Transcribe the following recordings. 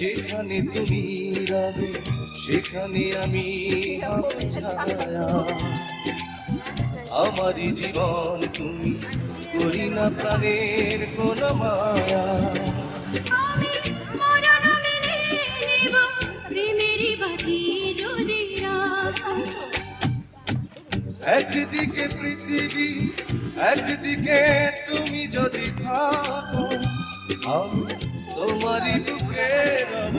যেখানে তুমি রবে সেখানে আমি আমারই জীবন তুমি করি না প্রাণের কোনো মায়া। একদিকে পৃথিবী একদিকে তুমি যদি থাকো আমি তোমারই বুকে রব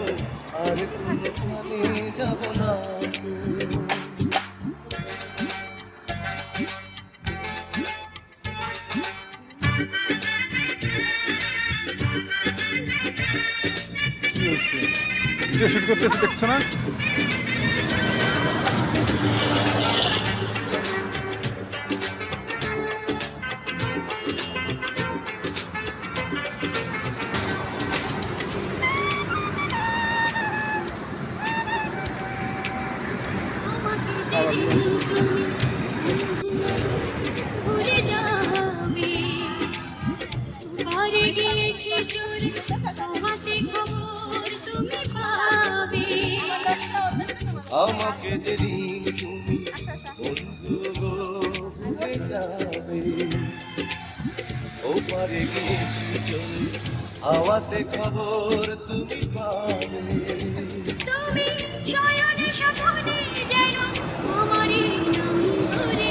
আর কোনখানে যাব না। ভিডিও শুট করতেছে দেখছ না? আমাকে যেদিন আমাকে যেদিন তুমি বন্ধু গো ভুলে যাবে। ও পারে গিয়েছি চলে হাওয়াতে খবর তুমি পাবে। তুমি শয়নে স্বপনে যেন আমারই নাম ধরে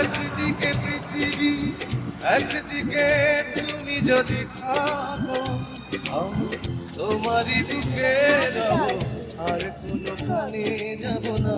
একদিকে পৃথিবী একদিকে তুমি যদি থাকো তোমারই বুকে আর কোনো কানে যাব না।